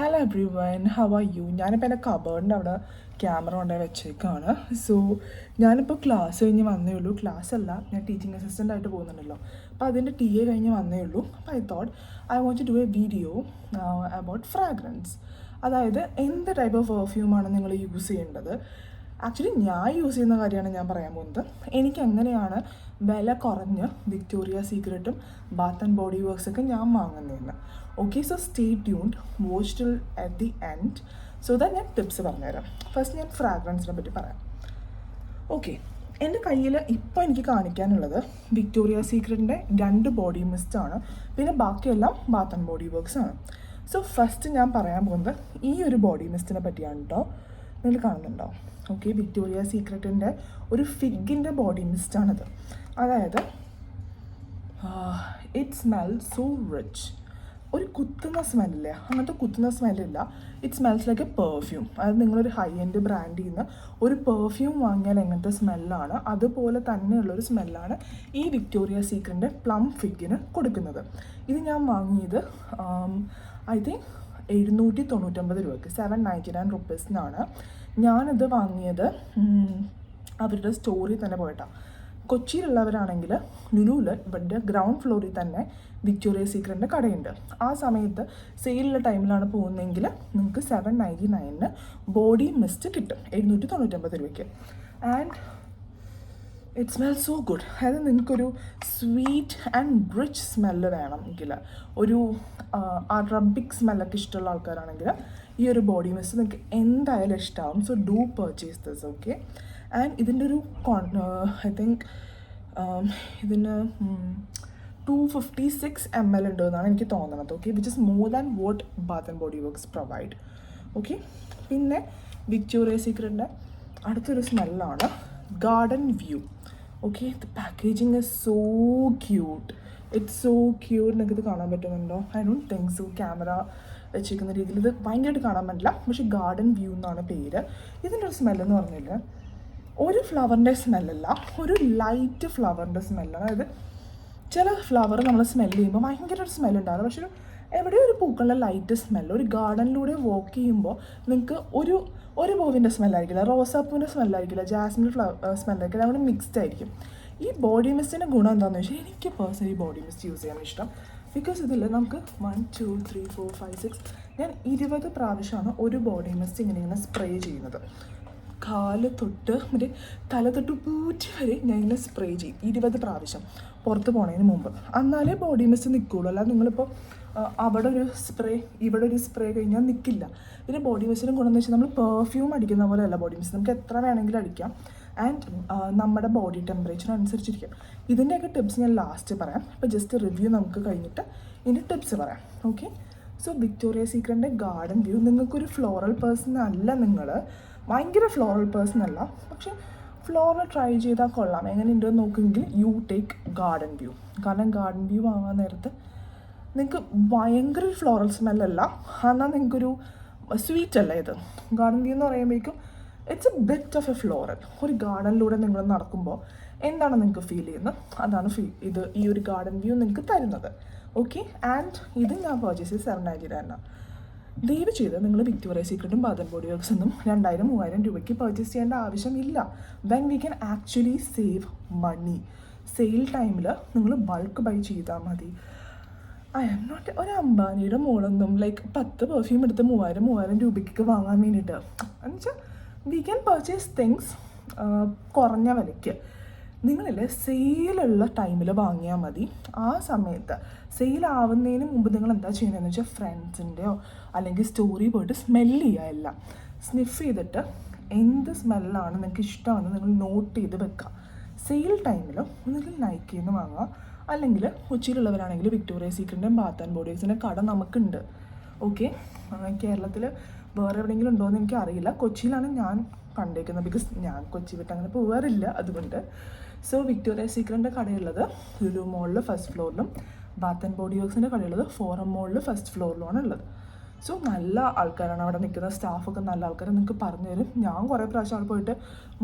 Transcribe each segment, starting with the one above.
Hello everyone how are you ഞാനിപ്പോൾ എന്റെ കബേർഡിന്റെ അവിടെ ക്യാമറ കൊണ്ടുപോയി വെച്ചേക്കാണ്. സോ ഞാനിപ്പോൾ ക്ലാസ് കഴിഞ്ഞ് വന്നേ ഉള്ളൂ. ക്ലാസ് അല്ല ഞാൻ ടീച്ചിങ് അസിസ്റ്റന്റ് ആയിട്ട് പോകുന്നുണ്ടല്ലോ. അപ്പോൾ അതിന്റെ ടി എ കഴിഞ്ഞ് വന്നേ ഉള്ളൂ. അപ്പോൾ I thought I want to do a video about fragrance അതായത് എന്ത് ടൈപ്പ് ഓഫ് പെർഫ്യൂമാണ് നിങ്ങൾ യൂസ് ചെയ്യേണ്ടത്? ആക്ച്വലി ഞാൻ യൂസ് ചെയ്യുന്ന കാര്യമാണ് ഞാൻ പറയാൻ പോകുന്നത്. എനിക്ക് എങ്ങനെയാണ് വില കുറഞ്ഞ് വിക്ടോറിയ സീക്രട്ടും ബാത്ത് ആൻഡ് ബോഡി വർക്ക്സൊക്കെ ഞാൻ വാങ്ങുന്നതെന്ന്. Okay so stay tuned watch till at the end so that ഞാൻ ടിപ്സ് പറഞ്ഞുതരാം. ഫസ്റ്റ് ഞാൻ ഫ്രാഗ്രൻസിനെ പറ്റി പറയാം. ഓക്കെ എന്റെ കയ്യിൽ ഇപ്പോൾ എനിക്ക് കാണിക്കാനുള്ളത് വിക്ടോറിയ സീക്രട്ടിന്റെ രണ്ട് ബോഡി മിസ്റ്റാണ് പിന്നെ ബാക്കിയെല്ലാം ബാത്ത് ആൻഡ് ബോഡി വർക്ക്സ് ആണ്. സോ ഫസ്റ്റ് ഞാൻ പറയാൻ പോകുന്നത് ഈ ഒരു ബോഡി മിസ്റ്റിനെ പറ്റിയാണ് കേട്ടോ നിങ്ങൾ കാണുന്നുണ്ടോ? ഓക്കെ വിക്ടോറിയ സീക്രട്ടിന്റെ ഒരു ഫിഗിന്റെ ബോഡി മിസ്റ്റാണിത് അതായത് ഇറ്റ് സ്മെൽ സോ റിച്ച് ഒരു കുത്തുന്ന സ്മെല്ലില്ലേ? അങ്ങനത്തെ കുത്തുന്ന സ്മെല്ലില്ല. It smells like a perfume അതായത് നിങ്ങളൊരു ഹൈ എൻഡ് ബ്രാൻഡിൽ നിന്ന് ഒരു പെർഫ്യൂം വാങ്ങിയാൽ എങ്ങനത്തെ സ്മെല്ലാണ്? അതുപോലെ തന്നെയുള്ളൊരു സ്മെല്ലാണ് ഈ വിക്ടോറിയ സീക്രന്റെ പ്ലം ഫിഗിന് കൊടുക്കുന്നത്. ഇത് ഞാൻ വാങ്ങിയത് ഐ തിങ്ക് എഴുന്നൂറ്റി തൊണ്ണൂറ്റൊമ്പത് രൂപയ്ക്ക്. സെവൻ നയന്റി നയൻ റുപ്പീസിനാണ് ഞാനിത് വാങ്ങിയത് അവരുടെ സ്റ്റോറിൽ തന്നെ പോയിട്ടാണ് കൊച്ചിയിലുള്ളവരാണെങ്കിൽ ലുലുവിൽ ഇവരുടെ ഗ്രൗണ്ട് ഫ്ലോറിൽ തന്നെ വിക്ടോറിയ സീക്രട്ടിന്റെ കടയുണ്ട്. ആ സമയത്ത് സെയിലുള്ള ടൈമിലാണ് പോകുന്നതെങ്കിൽ നിങ്ങൾക്ക് സെവൻ നയന്റി നയനിന് ബോഡി മിസ്റ്റ് കിട്ടും. എഴുന്നൂറ്റി തൊണ്ണൂറ്റൊമ്പത് രൂപയ്ക്ക്. And it smell so good അതായത് നിങ്ങൾക്കൊരു സ്വീറ്റ് ആൻഡ് റിച്ച് സ്മെല്ല് വേണമെങ്കിൽ ഒരു അറബിക് സ്മെല്ലൊക്കെ ഇഷ്ടമുള്ള ആൾക്കാരാണെങ്കിൽ ഈ ഒരു ബോഡി മിസ്റ്റ് നിങ്ങൾക്ക് എന്തായാലും ഇഷ്ടമാവും so do purchase this okay and ഇതിന്റെ ഒരു ഐ തിങ്ക് ഇതിന് two fifty six M L ഉണ്ട് എന്നാണ് എനിക്ക് തോന്നുന്നത് okay which is more than what bath and body works provide okay പിന്നെ വിക്ടോറിയ സീക്രട്ടിന്റെ അടുത്തൊരു സ്മെല്ലാണ് garden view okay the packaging is so cute it's so cute നിങ്ങൾക്ക് ഇത് കാണാൻ പറ്റുന്നുണ്ടോ? I don't think so camera വെച്ചിരിക്കുന്ന രീതിയിൽ ഇത് ഭയങ്കരമായിട്ട് കാണാൻ പറ്റില്ല. പക്ഷേ ഗാർഡൻ വ്യൂ എന്നാണ് പേര്. ഇതിന്റെ ഒരു സ്മെല്ലെന്ന് പറഞ്ഞില്ല ഒരു ഫ്ലവറിന്റെ സ്മെല്ലല്ല ഒരു ലൈറ്റ് ഫ്ലവറിന്റെ സ്മെല്ലാണ് അതായത് ചില ഫ്ലവർ നമ്മൾ സ്മെല്ല് ചെയ്യുമ്പോൾ ഭയങ്കര ഒരു സ്മെൽ ഉണ്ടാകും പക്ഷെ ഒരു എവിടെയോ ഒരു പൂക്കളുടെ ലൈറ്റ് സ്മെൽ ഒരു ഗാർഡനിലൂടെ വാക്ക് ചെയ്യുമ്പോൾ നിങ്ങൾക്ക് ഒരു ഒരു പൂവിന്റെ സ്മെല്ലായിരിക്കില്ല റോസാപ്പൂവിന്റെ സ്മെല്ലായിരിക്കില്ല ജാസ്മിൻ ഫ്ലവർ സ്മെല്ലായിരിക്കില്ല അതുകൊണ്ട് മിക്സ്ഡ് ആയിരിക്കും. ഈ ബോഡി മിസ്റ്റിന്റെ ഗുണം എന്താണെന്ന് വെച്ചാൽ എനിക്ക് പേഴ്സണലി ബോഡി മിസ്റ്റ് യൂസ് ചെയ്യാൻ ഇഷ്ടം. ബിക്കോസ് ഇതിൽ നമുക്ക് one two three four five six ഞാൻ ഇരുപത് പ്രാവശ്യമാണ് ഒരു ബോഡി മിസ്റ്റ് ഇങ്ങനെ ഇങ്ങനെ സ്പ്രേ ചെയ്യുന്നത്. കാൽ തൊട്ട് മറ്റേ തല തൊട്ട് പൂറ്റി വരെ ഞാൻ ഇങ്ങനെ സ്പ്രേ ചെയ്യും ഇരുപത് പ്രാവശ്യം. പുറത്ത് പോണതിന് മുമ്പ്. എന്നാലേ ബോഡി മിസ്റ്റ് നിൽക്കുള്ളൂ അല്ലാതെ നിങ്ങളിപ്പോൾ അവിടെ ഒരു സ്പ്രേ ഇവിടെ ഒരു സ്പ്രേ കഴിഞ്ഞാൽ നിൽക്കില്ല പിന്നെ ബോഡി മിസ്റ്റിനും ഗുണം എന്ന് വെച്ചാൽ നമ്മൾ പെർഫ്യൂം അടിക്കുന്ന പോലെ അല്ല ബോഡി മിസ്റ്റ് നമുക്ക് എത്ര വേണമെങ്കിലും അടിക്കാം. ആൻഡ് നമ്മുടെ ബോഡി ടെമ്പറേച്ചർ അനുസരിച്ചിരിക്കും. ഇതിന്റെയൊക്കെ ടിപ്സ് ഞാൻ ലാസ്റ്റ് പറയാം. അപ്പോൾ ജസ്റ്റ് റിവ്യൂ നമുക്ക് കഴിഞ്ഞിട്ട് ഇതിന്റെ ടിപ്സ് പറയാം. ഓക്കെ സോ വിക്ടോറിയ സീക്രന്റെ ഗാർഡൻ വ്യൂ നിങ്ങൾക്കൊരു ഫ്ലോറൽ പേഴ്സൺ അല്ല നിങ്ങൾ ഭയങ്കര ഫ്ലോറൽ പേഴ്സൺ അല്ല. പക്ഷെ ഫ്ലോറൽ ട്രൈ ചെയ്താൽ കൊള്ളാം. എങ്ങനെ ഉണ്ടെന്ന് നോക്കുമെങ്കിൽ യു ടേക്ക് ഗാർഡൻ വ്യൂ കാരണം ഗാർഡൻ വ്യൂ വാങ്ങാൻ നേരത്ത് നിങ്ങൾക്ക് ഭയങ്കര ഫ്ലോറൽ സ്മെല്ലല്ല എന്നാൽ നിങ്ങൾക്കൊരു സ്വീറ്റ് അല്ല ഇത്? ഗാർഡൻ വ്യൂ എന്ന് പറയുമ്പോഴേക്കും it's a bit of a floral ഒരു ഗാർഡനിലൂടെ നിങ്ങൾ നടക്കുമ്പോൾ എന്താണ് നിങ്ങൾക്ക് ഫീൽ ചെയ്യുന്നത്? അതാണ് ഫീ ഇത് ഈ ഒരു ഗാർഡൻ വ്യൂ നിങ്ങൾക്ക് തരുന്നത്. ഓക്കെ ആൻഡ് ഇത് ഞാൻ പർച്ചേസ് ചെയ്ത് സെവൻ നയന്റി ദയവ് ചെയ്ത് നിങ്ങൾ വിക്ടോറിയ സീക്രട്ടും ബാദൻ ബോഡി വർക്ക്സ് ഒന്നും രണ്ടായിരം മൂവായിരം രൂപയ്ക്ക് പർച്ചേസ് ചെയ്യേണ്ട ആവശ്യമില്ല when we can actually save money sale ടൈമിൽ നിങ്ങൾ ബൾക്ക് ബൈ ചെയ്താൽ മതി. ഐ ആം നോട്ട് ഒരു അംബാനിയുടെ മോളൊന്നും ലൈക്ക് പത്ത് പെർഫ്യൂം എടുത്ത് മൂവായിരം മൂവായിരം രൂപയ്ക്ക് വാങ്ങാൻ വേണ്ടിയിട്ട്. എന്നുവെച്ചാൽ വി ക്യാൻ പർച്ചേസ് തിങ്സ് കുറഞ്ഞ വിലയ്ക്ക്. നിങ്ങളില്ലേ സെയിലുള്ള ടൈമിൽ വാങ്ങിയാൽ മതി. ആ സമയത്ത് സെയിലാവുന്നതിന് മുമ്പ് നിങ്ങൾ എന്താ ചെയ്യുന്നതെന്ന് വെച്ചാൽ ഫ്രണ്ട്സിന്റെയോ അല്ലെങ്കിൽ സ്റ്റോറി പോയിട്ട് സ്മെല്ല് ചെയ്യുക എല്ലാം. സ്നിഫ് ചെയ്തിട്ട് എന്ത് സ്മെല്ലാണ് നിങ്ങൾക്ക് ഇഷ്ടമാണെന്ന് നിങ്ങൾ നോട്ട് ചെയ്ത് വെക്കുക. സെയിൽ ടൈമിൽ ഒന്നുകിൽ നൈക്കിൽ നിന്ന് വാങ്ങുക. അല്ലെങ്കിൽ കൊച്ചിയിലുള്ളവരാണെങ്കിൽ വിക്ടോറിയ സീക്രറ്റിന്റെയും ബാത്ത് ആൻഡ് ബോഡീസിന്റെ കട നമുക്കുണ്ട്. ഓക്കെ കേരളത്തിൽ വേറെ എവിടെയെങ്കിലും ഉണ്ടോ എന്ന് എനിക്കറിയില്ല. കൊച്ചിയിലാണ് ഞാൻ കണ്ടേക്കുന്നത്. ബിക്കോസ് ഞാൻ കൊച്ചി വിട്ട് അങ്ങനെ പോകാറില്ല അതുകൊണ്ട് സോ വിക്ടോറിയ സീക്രന്റെ കടയുള്ളത് ലുലു മോളിൽ ഫസ്റ്റ് ഫ്ലോറിലും ബാത്ത് ആൻഡ് ബോഡി വർക്ക്സിന്റെ കടയുള്ളത് ഫോറം മോളിൽ ഫസ്റ്റ് ഫ്ലോറിലുമാണ് ഉള്ളത്. സോ നല്ല ആൾക്കാരാണ് അവിടെ നിൽക്കുന്ന സ്റ്റാഫൊക്കെ നല്ല ആൾക്കാർ നിങ്ങൾക്ക് പറഞ്ഞു തരും. ഞാൻ കുറേ പ്രാവശ്യം അവിടെ പോയിട്ട്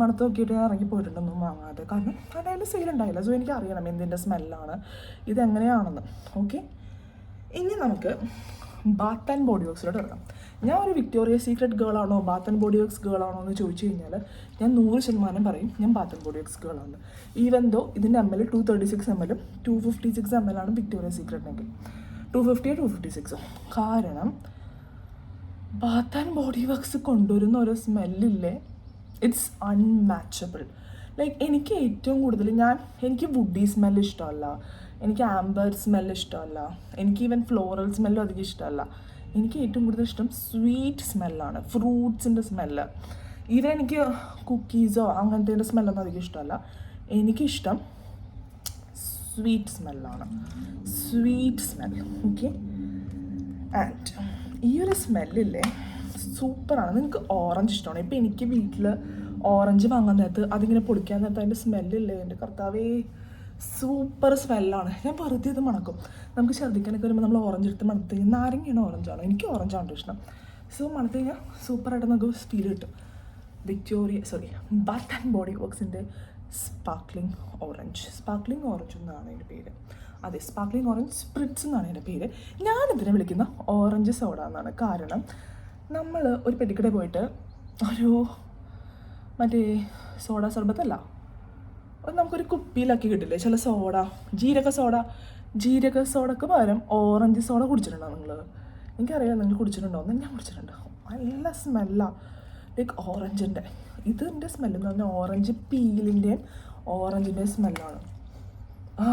മണത്ത് നോക്കിയിട്ട് ഞാൻ ഇറങ്ങി പോയിട്ടുണ്ടൊന്നും വാങ്ങാതെ. കാരണം അതായത് സെയിൽ ഉണ്ടായില്ല. സോ എനിക്ക് അറിയണം എന്തിന്റെ സ്മെല്ലാണ് ഇതെങ്ങനെയാണെന്ന്. ഓക്കെ ഇനി നമുക്ക് ബാത്ത് ആൻഡ് ബോഡി വർക്സിലോട്ട് ഇറങ്ങാം ഞാൻ ഒരു വിക്ടോറിയ സീക്രട്ട് ഗേൾ ആണോ bath and body works girl ആണോ എന്ന് ചോദിച്ചു കഴിഞ്ഞാൽ ഞാൻ നൂറ് ശതമാനം പറയും ഞാൻ bath and body works girl ആണ്. ഈവൻ ദോ ഇതിന്റെ M L two thirty six M എല്ലും two fifty six M L ആണ് വിക്ടോറിയ സീക്രട്ടിനെങ്കിൽ ടു ഫിഫ്റ്റിയോ ടു ഫിഫ്റ്റി സിക്സോ കാരണം ബാത്ത് ആൻഡ് ബോഡി വർക്ക്സ് കൊണ്ടുവരുന്ന ഒരു സ്മെല്ലില്ലേ ഇറ്റ്സ് അൺമാച്ചബിൾ ലൈക്ക് എനിക്ക് ഏറ്റവും കൂടുതൽ ഞാൻ എനിക്ക് വുഡി സ്മെൽ ഇഷ്ടമല്ല. എനിക്ക് ആംബർ സ്മെൽ ഇഷ്ടമല്ല. എനിക്ക് ഈവൻ ഫ്ലോറൽ സ്മെല്ലും അധികം ഇഷ്ടമല്ല. എനിക്ക് ഏറ്റവും കൂടുതൽ ഇഷ്ടം സ്വീറ്റ് സ്മെല്ലാണ് ഫ്രൂട്ട്സിന്റെ സ്മെല്ല് ഈവൻ എനിക്ക് കുക്കീസോ അങ്ങനത്തെ സ്മെല്ലൊന്നും അധികം ഇഷ്ടമല്ല. എനിക്കിഷ്ടം സ്വീറ്റ് സ്മെല്ലാണ് സ്വീറ്റ് സ്മെൽ ഓക്കെ ആൻഡ് ഈ ഒരു സ്മെല്ലില്ലേ സൂപ്പറാണ് നിങ്ങൾക്ക് ഓറഞ്ച് ഇഷ്ടമാണ്. ഇപ്പം എനിക്ക് വീട്ടിൽ ഓറഞ്ച് വാങ്ങാൻ നേരത്ത് അതിങ്ങനെ പൊടിക്കാൻ നേരത്ത് അതിന്റെ സ്മെല്ലില്ലേ എന്റെ കർത്താവേ. സൂപ്പർ സ്മെല്ലാണ്. ഞാൻ വെറുതെ ഇത് മണക്കും. നമുക്ക് ഛർദ്ദിക്കാനൊക്കെ വരുമ്പോൾ നമ്മൾ ഓറഞ്ച് എടുത്ത് മണത്ത് കഴിഞ്ഞാൽ നാരങ്ങയാണ് ഓറഞ്ചാണ് എനിക്ക് ഓറഞ്ചാണ് ഇഷ്ടം. സോ മണത്ത് കഴിഞ്ഞാൽ സൂപ്പറായിട്ട് നമുക്ക് ഫീൽ കിട്ടും. Victoria sorry bath and body വർക്ക്സിന്റെ sparkling orange sparkling orange എന്നാണ് എന്റെ പേര്. അതെ സ്പാർക്ലിംഗ് ഓറഞ്ച് സ്പ്രിറ്റ്സ് എന്നാണ് എന്റെ പേര്. ഞാനിതിനെ വിളിക്കുന്ന ഓറഞ്ച് സോഡ എന്നാണ്. കാരണം നമ്മൾ ഒരു പെട്ടിക്കടയിൽ പോയിട്ട് ഒരു മറ്റേ സോഡ സർബത്തല്ല അത് നമുക്കൊരു കുപ്പിയിലാക്കി കിട്ടില്ലേ? ചില സോഡ ജീരക സോഡ. ജീരക സോഡക്ക് പകരം ഓറഞ്ച് സോഡ കുടിച്ചിട്ടുണ്ടോ നിങ്ങൾ? എനിക്കറിയാം നിങ്ങൾ കുടിച്ചിട്ടുണ്ടോ? ഞാൻ കുടിച്ചിട്ടുണ്ട് നല്ല സ്മെല്ലാണ് ലൈക്ക് ഓറഞ്ചിന്റെ ഇതിന്റെ സ്മെല്ല് എന്ന് പറഞ്ഞാൽ ഓറഞ്ച് പീലിന്റെയും ഓറഞ്ചിന്റെയും സ്മെല്ലാണ് ആ.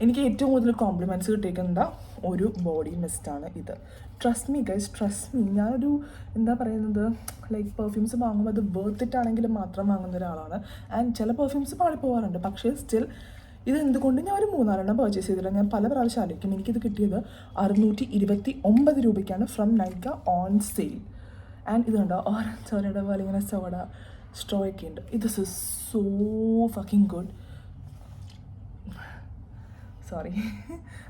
എനിക്ക് ഏറ്റവും കൂടുതൽ കോംപ്ലിമെന്റ്സ് കിട്ടിയിരിക്കുന്ന ഒരു ബോഡി മിസ്റ്റാണ് ഇത്. Trust me guys trust me ഞാനൊരു എന്താ പറയുന്നത് ലൈക്ക് പെർഫ്യൂംസ് വാങ്ങുമ്പോൾ അത് വേർത്ത് ഇട്ടാണെങ്കിൽ മാത്രം വാങ്ങുന്ന ഒരാളാണ്. ആൻഡ് ചില പെർഫ്യൂംസ് പാളിപ്പോവാറുണ്ട് പക്ഷേ സ്റ്റിൽ ഇത് എന്തുകൊണ്ട് ഞാൻ ഒരു മൂന്നാലെണ്ണം പർച്ചേസ് ചെയ്തില്ല? ഞാൻ പല പ്രാവശ്യം ആലോചിക്കും. എനിക്കിത് കിട്ടിയത് അറുന്നൂറ്റി ഇരുപത്തി ഒമ്പത് രൂപയ്ക്കാണ് from Nykaa on sale and ഇത് കണ്ടോ? ഓറഞ്ച് സോഡയുടെ പോലെ ഇങ്ങനെ സോഡ സ്ട്രോ ഒക്കെ ഉണ്ട്. ഇത് so fucking good sorry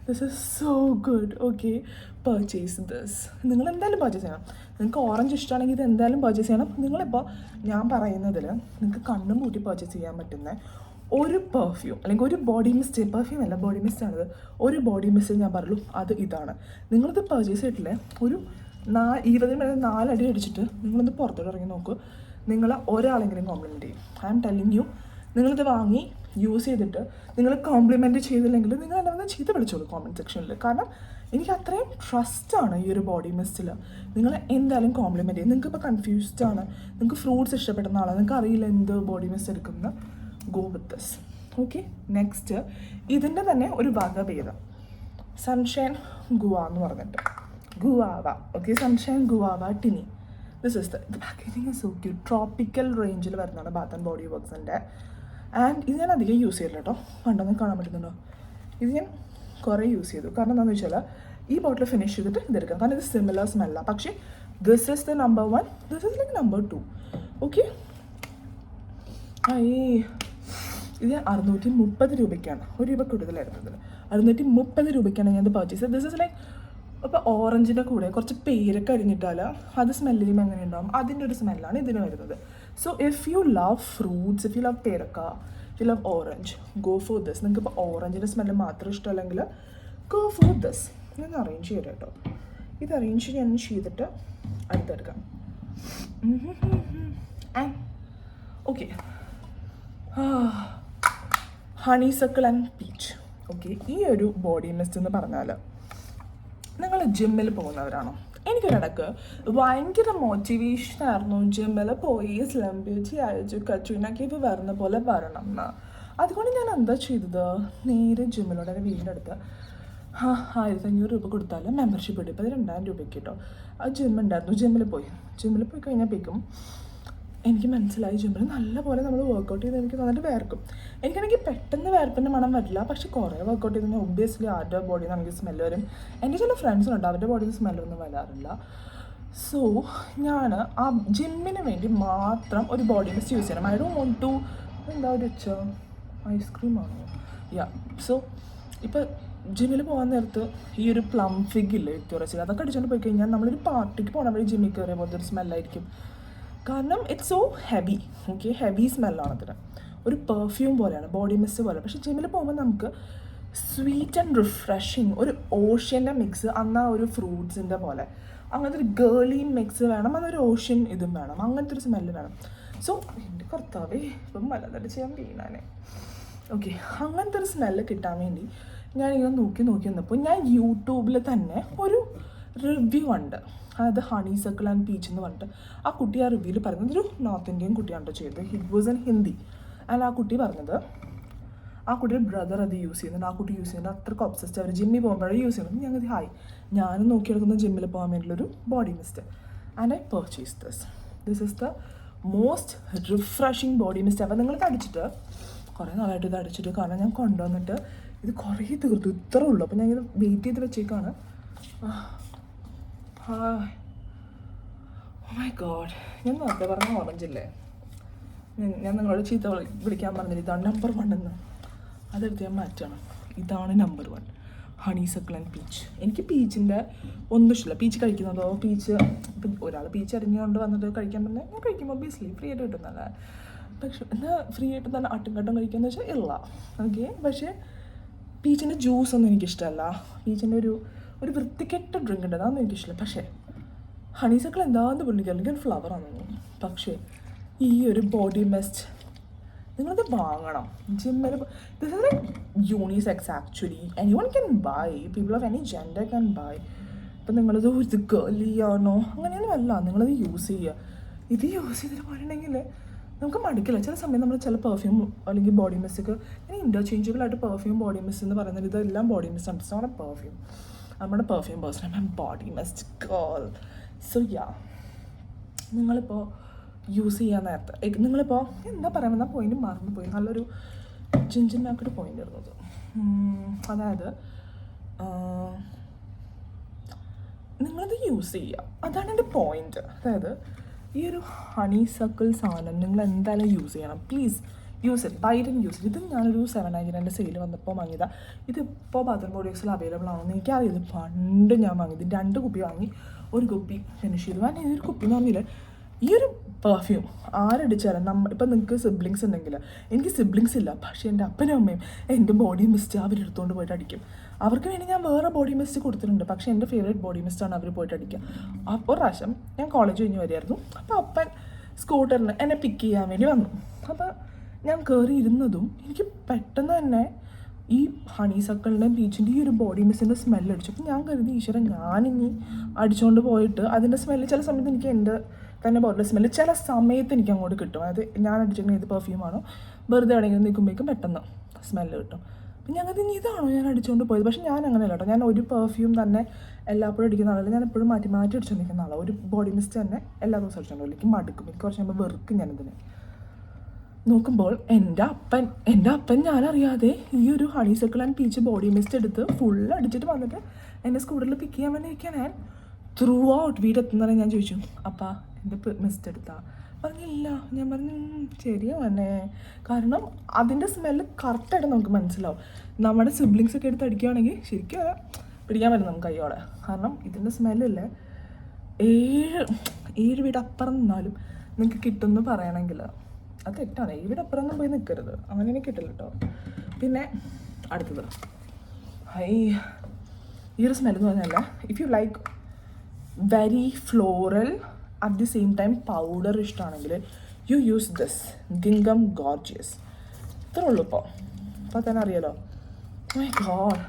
this is so good okay purchase this നിങ്ങൾ എന്തായാലും പർച്ചേസ് ചെയ്യണം. നിങ്ങൾക്ക് ഓറഞ്ച് ഇഷ്ടമാണെങ്കിൽ ഇത് എന്തായാലും പർച്ചേസ് ചെയ്യണം നിങ്ങളിപ്പോൾ ഞാൻ പറയുന്നതിൽ നിങ്ങൾക്ക് കണ്ണും കൂട്ടി പർച്ചേസ് ചെയ്യാൻ പറ്റുന്ന ഒരു പെർഫ്യൂം അല്ലെങ്കിൽ ഒരു ബോഡി മിസ്റ്റ് പെർഫ്യൂം അല്ല ബോഡി മിസ്റ്റ് ആണത്. ഒരു ബോഡി മിസ്റ്റ് ഞാൻ പറഞ്ഞു അത് ഇതാണ്. നിങ്ങളിത് പർച്ചേസ് ചെയ്തിട്ടില്ലേ? ഒരു നാ ഇരുപതിന് മേലെ നാലടി അടിച്ചിട്ട് നിങ്ങളൊന്ന് പുറത്തോട്ട് ഇറങ്ങി നോക്കൂ. നിങ്ങൾ ഒരാളെങ്കിലും കോംപ്ലിമെന്റ് ചെയ്യും. ഐ ആം ടെല്ലിങ് യു നിങ്ങളിത് വാങ്ങി യൂസ് ചെയ്തിട്ട് നിങ്ങൾ കോംപ്ലിമെന്റ് ചെയ്തില്ലെങ്കിൽ നിങ്ങൾ എന്നെ വന്ന് ചീത്ത വിളിച്ചോളൂ കോമെന്റ് സെക്ഷനിൽ കാരണം എനിക്ക് അത്രയും ട്രസ്റ്റാണ് ഈ ഒരു ബോഡി മിസ്റ്റിൽ നിങ്ങൾ എന്തായാലും കോംപ്ലിമെന്റ് ചെയ്യും. നിങ്ങൾക്ക് ഇപ്പോൾ കൺഫ്യൂസ്ഡ് ആണ്. നിങ്ങൾക്ക് ഫ്രൂട്ട്സ് ഇഷ്ടപ്പെടുന്ന ആളാണ് നിങ്ങൾക്ക് അറിയില്ല എന്ത് ബോഡി മിസ്റ്റ് എടുക്കുന്ന. Go with this okay next ഇതിന്റെ തന്നെ ഒരു വകഭേദം. സൺഷൈൻ ഗുവ എന്ന് പറഞ്ഞിട്ട്. Guava. Okay sunshine guava tini. This is the packaging so okay tropical റേഞ്ചിൽ വരുന്നതാണ് ബാത്ത് ആൻഡ് ബോഡി വർക്ക്സിന്റെ ആൻഡ് ഇത് ഞാൻ അധികം യൂസ് ചെയ്യില്ല കേട്ടോ കണ്ടൊന്നും കാണാൻ പറ്റുന്നുണ്ടോ? ഇത് ഞാൻ കുറേ യൂസ് ചെയ്തു. കാരണം എന്താണെന്ന് വെച്ചാൽ ഈ ബോട്ടിൽ ഫിനിഷ് ചെയ്തിട്ട് ഇതെടുക്കാം കാരണം ഇത് സിമിലർ സ്മെല്ലാണ് പക്ഷേ this is the number one this is like number two okay ഈ ഇത് അറുന്നൂറ്റി മുപ്പത് രൂപയ്ക്കാണ്. ഒരു രൂപ കൂടുതലായിരുന്നു ഇതിൽ അറുന്നൂറ്റി മുപ്പത് രൂപയ്ക്കാണ് ഞാൻ ഇത് പർച്ചേസ് ദിസ് ഇസ് ലൈക്ക് ഇപ്പോൾ ഓറഞ്ചിന്റെ കൂടെ കുറച്ച് പേരൊക്കെ അരിഞ്ഞിട്ടാൽ അത് സ്മെല്ല് ചെയ്യുമ്പോൾ എങ്ങനെ ഉണ്ടാവും. അതിന്റെ ഒരു സ്മെല്ലാണ് ഇതിന് വരുന്നത്. So if you love fruits if you love പേരക്ക you love orange go for this നിങ്ങൾക്ക് ഇപ്പോൾ ഓറഞ്ചിന്റെ സ്മെല്ല് മാത്രം ഇഷ്ടമല്ലെങ്കിൽ ഗോ ഫോർ ദിസ് ഇതൊന്ന് അറേഞ്ച് ചെയ്യാം കേട്ടോ. ഇത് അറേഞ്ച് ഞാൻ ചെയ്തിട്ട് അടുത്തെടുക്കാം. And okay honeysuckle and peach okay ഈ ഒരു ബോഡി മിസ്റ്റ് എന്ന് പറഞ്ഞാൽ നിങ്ങൾ ജിമ്മിൽ പോകുന്നവരാണോ? എനിക്കൊരിടക്ക് ഭയങ്കര മോട്ടിവേഷൻ ആയിരുന്നു. ജിമ്മിൽ പോയി സ്ലം ബ്യൂട്ടി അയച്ചു കച്ചുവിനൊക്കെ ഇത് വരുന്ന പോലെ വരണം എന്ന് അതുകൊണ്ട് ഞാൻ എന്താ ചെയ്തത്? നേരെ ജിമ്മിലോട്ട് എന്റെ വീടിന്റെ അടുത്ത്. ആയിരത്തി അഞ്ഞൂറ് രൂപ കൊടുത്താൽ മെമ്പർഷിപ്പ് എടുക്കും അത് രണ്ടായിരം രൂപയ്ക്ക് കിട്ടും. ആ ജിം ഉണ്ടായിരുന്നു ജിമ്മിൽ പോയി. ജിമ്മിൽ പോയി കഴിഞ്ഞപ്പോഴേക്കും എനിക്ക് മനസ്സിലായി ജിമ്മിൽ നല്ലപോലെ നമ്മൾ വർക്കൗട്ട് ചെയ്ത് എനിക്ക് നന്നായിട്ട് വേർക്കും. എനിക്കാണെങ്കിൽ പെട്ടെന്ന് വേർപ്പിന്റെ മണം വരില്ല. പക്ഷെ കുറേ വർക്കൗട്ട് ചെയ്ത് കഴിഞ്ഞാൽ ഒബ്വിയസ്ലി ആരുടെ ബോഡി നിന്ന് സ്മെല്ല് വരും. എന്റെ ചില ഫ്രണ്ട്സിനുണ്ട് അവരുടെ ബോഡിയിൽ സ്മെല്ലൊന്നും വരാറില്ല. സോ ഞാൻ ആ ജിമ്മിന് വേണ്ടി മാത്രം ഒരു ബോഡി മിസ്റ്റ് യൂസ് ചെയ്യണം. ഐ ഡോ വോണ്ട് ടു എന്താ ഒരു ഉച്ച? ഐസ്ക്രീം ആണോ? യാ സോ ഇപ്പോൾ ജിമ്മിൽ പോകാൻ നേരത്ത് ഈ ഒരു പ്ലം ഫിഗ് ഇല്ലേ വിക്ടോറിയ അതൊക്കെ അടിച്ചുകൊണ്ട് പോയി കഴിഞ്ഞാൽ നമ്മളൊരു പാർട്ടിക്ക് പോകണം വഴി ജിമ്മിൽ കയറിയ പോലത്തെ ഒരു സ്മെല്ലായിരിക്കും കാരണം it's so heavy okay heavy സ്മെല്ലാണ് അതിന്. ഒരു പെർഫ്യൂം പോലെയാണ് ബോഡി മിസ്റ്റ് പോലെ. പക്ഷേ ജിമ്മിൽ പോകുമ്പോൾ നമുക്ക് സ്വീറ്റ് ആൻഡ് റിഫ്രഷിങ് ഒരു ഓഷ്യന്റെ മിക്സ് അന്നാ ഒരു ഫ്രൂട്ട്സിന്റെ പോലെ. അങ്ങനത്തെ ഒരു ഗേളി മിക്സ് വേണം അതൊരു ഓഷ്യൻ ഇതും വേണം അങ്ങനത്തെ ഒരു സ്മെല്ല് വേണം. സോ എന്റെ കർത്താവേ ഇപ്പം മലതടി ചെയ്യാൻ വീണാനെ ഓക്കെ അങ്ങനത്തെ ഒരു സ്മെല്ല് കിട്ടാൻ വേണ്ടി ഞാനിങ്ങനെ നോക്കി നോക്കി വന്നപ്പോൾ ഞാൻ യൂട്യൂബിൽ തന്നെ ഒരു റിവ്യൂ ഉണ്ട്. അതായത് ഹണി സർക്കിൾ ആൻഡ് പീച്ച് എന്ന് പറഞ്ഞിട്ട്. ആ കുട്ടി ആ റിവ്യൂവിൽ പറയുന്നത് ഒരു നോർത്ത് ഇന്ത്യൻ കുട്ടിയാണ് കേട്ടോ ചെയ്തത്. It was in Hindi and ആ കുട്ടി പറഞ്ഞത് ആ കുട്ടിയുടെ ബ്രദർ അത് യൂസ് ചെയ്യുന്നുണ്ട്. ആ കുട്ടി യൂസ് ചെയ്യുന്നുണ്ട്. അത്രയ്ക്ക് ഒബ്സസ്റ്റ് അവർ ജിമ്മിൽ പോകുമ്പോഴേ യൂസ് ചെയ്യുന്നത്. ഞങ്ങൾ ഹായ് ഞാനും നോക്കിയെടുക്കുന്ന ജിമ്മിൽ പോകാൻ വേണ്ടിയുള്ളൊരു body mist and I purchase this this is the most refreshing body mist അപ്പോൾ നിങ്ങൾ അടിച്ചിട്ട് കുറേ നാളായിട്ട് ഇത് അടിച്ചിട്ട് കാരണം ഞാൻ കൊണ്ടുവന്നിട്ട് ഇത് കുറേ തീർത്തു. ഇത്രേ ഉള്ളൂ. അപ്പോൾ ഞാൻ ഇത് വെയിറ്റ് ചെയ്ത് വെച്ചേക്കാണ്. മൈ ഗോഡ് ഞാൻ നേരത്തെ പറഞ്ഞ ഓറഞ്ചല്ലേ ഞാൻ- നിങ്ങളോട് ചീത്ത വിളിക്കാൻ പറഞ്ഞില്ല? ഇതാണ് നമ്പർ വൺ എന്ന്. അതെടുത്ത് ഞാൻ മാറ്റണം. ഇതാണ് number one honey and peach എനിക്ക് പീച്ചിന്റെ ഒന്നും ഇഷ്ടമില്ല. പീച്ച് കഴിക്കുന്നതോ? പീച്ച് ഒരാൾ പീച്ച് അരിഞ്ഞുകൊണ്ട് വന്നിട്ട് കഴിക്കാൻ പറഞ്ഞാൽ ഞാൻ കഴിക്കുമ്പോൾ ഒബിയസ്ലി ഫ്രീ ആയിട്ട് കിട്ടുന്നതല്ല പക്ഷെ എന്നാൽ ഫ്രീ ആയിട്ട് തന്നെ ആട്ടുംകട്ടം കഴിക്കാന്ന് വെച്ചാൽ ഇല്ല. ഓക്കെ പക്ഷേ പീച്ചിന്റെ ജ്യൂസ് ഒന്നും എനിക്കിഷ്ടമല്ല പീച്ചിന്റെ ഒരു ഒരു വൃത്തികെട്ട ഡ്രിങ്ക് ഉണ്ട്. അതാണ് എനിക്കിഷ്ടമില്ല പക്ഷേ ഹണീസക്കിൾ എന്താന്ന് പുള്ളിക്ക് അല്ലെങ്കിൽ ഫ്ലവർ ആണ് പക്ഷേ ഈ ഒരു ബോഡി മെസ്റ്റ് നിങ്ങളത് വാങ്ങണം. ജിമ്മിൽ this is like unisex actually anyone can buy people of any gender can buy ഇപ്പം നിങ്ങളത് ഇത് ഗേളി ആണോ? അങ്ങനെയൊന്നും അല്ല. നിങ്ങളത് യൂസ് ചെയ്യുക. ഇത് യൂസ് ചെയ്തിട്ട് പോയിട്ടുണ്ടെങ്കിൽ നമുക്ക് മടിക്കില്ല. ചില സമയം നമ്മൾ ചില പെർഫ്യൂം അല്ലെങ്കിൽ ബോഡി മിസ്സൊക്കെ ഇങ്ങനെ ഇന്റർചേഞ്ചബിൾ ആയിട്ട് പെർഫ്യൂം ബോഡി മിസ് എന്ന് പറയുന്നത് ഇതെല്ലാം ബോഡി മിസ് ആണ്. പെർഫ്യൂം നമ്മുടെ perfume person I body mist girl so yeah നിങ്ങളിപ്പോൾ യൂസ് ചെയ്യാൻ നേരത്തെ നിങ്ങളിപ്പോൾ എന്താ പറയാൻ വന്ന? പോയിന്റ് മറന്നു പോയി. നല്ലൊരു ചിഞ്ചിനാക്കൊരു പോയിന്റ് ഇരുന്നത് അതായത് നിങ്ങളത് യൂസ് ചെയ്യുക അതാണ് എന്റെ പോയിന്റ് അതായത് ഈ ഒരു ഹണി സർക്കിൾ സാധനം നിങ്ങൾ എന്തായാലും യൂസ് ചെയ്യണം. Please user and use it ഇത് ഞാനൊരു സെവൻ നയന്റി നയന്റെ സെയിൽ വന്നപ്പോൾ വാങ്ങിയതാണ് ഇതിപ്പോൾ ബാത്റൂം ബോഡിക്സിൽ അവൈലബിൾ ആണെന്ന് എനിക്കറിയില്ല. പണ്ട് ഞാൻ വാങ്ങിയത്. രണ്ട് കുപ്പി വാങ്ങി. ഒരു കുപ്പി ഫിനിഷ് ചെയ്തു. കാരണം ഒരു കുപ്പി എന്ന് പറഞ്ഞില്ല ഈ ഒരു പെർഫ്യൂം ആരടിച്ചാലും നമ്മ ഇപ്പം നിങ്ങൾക്ക് സിബ്ലിങ്സ് ഉണ്ടെങ്കിൽ എനിക്ക് സിബ്ലിങ്സ് ഇല്ല. പക്ഷേ എന്റെ അപ്പനും അമ്മയും എന്റെ ബോഡി മിസ്റ്റ് അവരെടുത്തുകൊണ്ട് പോയിട്ട് അടിക്കും. അവർക്ക് വേണ്ടി ഞാൻ വേറെ ബോഡി മിസ്റ്റ് കൊടുത്തിട്ടുണ്ട്. പക്ഷേ എന്റെ ഫേവറേറ്റ് ബോഡി മിസ്റ്റാണ് അവർ പോയിട്ട് അടിക്കുക. അപ്പോൾ പ്രാവശ്യം ഞാൻ കോളേജ് കഴിഞ്ഞ് വരികയായിരുന്നു. അപ്പോൾ അപ്പൻ സ്കൂട്ടറിന് എന്നെ പിക്ക് ചെയ്യാൻ വേണ്ടി വന്നു. അപ്പോൾ ഞാൻ കയറി ഇരുന്നതും എനിക്ക് പെട്ടെന്ന് തന്നെ ഈ ഹണി സക്കളിന്റെയും ബീച്ചിന്റെ ഈ ഒരു ബോഡി മിസ്സിന്റെ സ്മെല്ല് അടിച്ചു. അപ്പം ഞാൻ കരുതി ഈശ്വരൻ ഞാനിനി അടിച്ചുകൊണ്ട് പോയിട്ട് അതിന്റെ സ്മെല്ല് ചില സമയത്ത് എനിക്ക് എന്റെ തന്നെ ബോഡിയുടെ സ്മെല്ല് ചില സമയത്ത് എനിക്ക് അങ്ങോട്ട് കിട്ടും. അതായത് ഞാൻ അടിച്ചിരിക്കുന്ന ഏത് പെർഫ്യൂമാണോ വെറുതെ എവിടെയെങ്കിലും നിൽക്കുമ്പോഴേക്കും പെട്ടെന്ന് സ്മെല്ല് കിട്ടും. അപ്പം ഞാൻ കരുതി ഇതാണോ ഞാൻ അടിച്ചുകൊണ്ട് പോയത്? പക്ഷേ ഞാൻ അങ്ങനെയല്ല കേട്ടോ. ഞാൻ ഒരു പെർഫ്യൂം തന്നെ എല്ലാപ്പോഴും അടിക്കുന്ന ആളല്ല. ഞാൻ എപ്പോഴും മാറ്റി മാറ്റി അടിച്ചുകൊണ്ടിരിക്കുന്ന ആളാണ് ഒരു ബോഡി മിസ്റ്റ് തന്നെ എല്ലാ ദിവസവും അടിച്ചുകൊണ്ട് പോകും. എനിക്ക് മടുക്കും. എനിക്ക് കുറച്ച് കഴിയുമ്പോൾ വെറുക്കും ഞാനിതിന് നോക്കുമ്പോൾ എന്റെ അപ്പൻ എന്റെ അപ്പൻ ഞാനറിയാതെ ഈ ഒരു honey circle and peach body mist എടുത്ത് ഫുൾ അടിച്ചിട്ട് വന്നിട്ട് എന്നെ സ്കൂട്ടറിൽ പിക്ക് ചെയ്യാൻ വേണ്ടി ഞാൻ. ത്രൂ ഔട്ട് വീടെത്തുന്നവരെ ഞാൻ ചോദിച്ചു അപ്പ എന്റെ മിസ്റ്റ് എടുത്താ? പറഞ്ഞില്ല ഞാൻ പറഞ്ഞു "ഉം, ശരിയാ പറഞ്ഞേ കാരണം അതിന്റെ സ്മെല്ല് കറക്റ്റായിട്ട് നമുക്ക് മനസ്സിലാവും. നമ്മുടെ സിബ്ലിങ്സ് ഒക്കെ എടുത്ത് അടിക്കുകയാണെങ്കിൽ ശരിക്കും പിടിക്കാൻ പറ്റും നമുക്ക് കയ്യോടെ. കാരണം ഇതിന്റെ സ്മെല്ലില്ലേ ഏഴ് ഏഴ് വീട് അപ്പുറം നിന്നാലും നിങ്ങൾക്ക് കിട്ടുമെന്ന് പറയണമെങ്കിൽ അത് തെറ്റാണ്. ഇവിടെ അപ്പുറമൊന്നും പോയി നിൽക്കരുത് അങ്ങനെ എനിക്ക് കിട്ടില്ല കേട്ടോ പിന്നെ അടുത്തത്. ഹൈ ഈ ഒരു സ്മെല്ലെന്ന് പറഞ്ഞല്ല if you like very floral at the same time powder ഇഷ്ടമാണെങ്കിൽ യു യൂസ് ദിസ് ഗിംഗം ഗോർജിയസ് ഇത്രേ ഉള്ളൂ ഇപ്പോൾ അപ്പോൾ തന്നെ അറിയാലോ. My god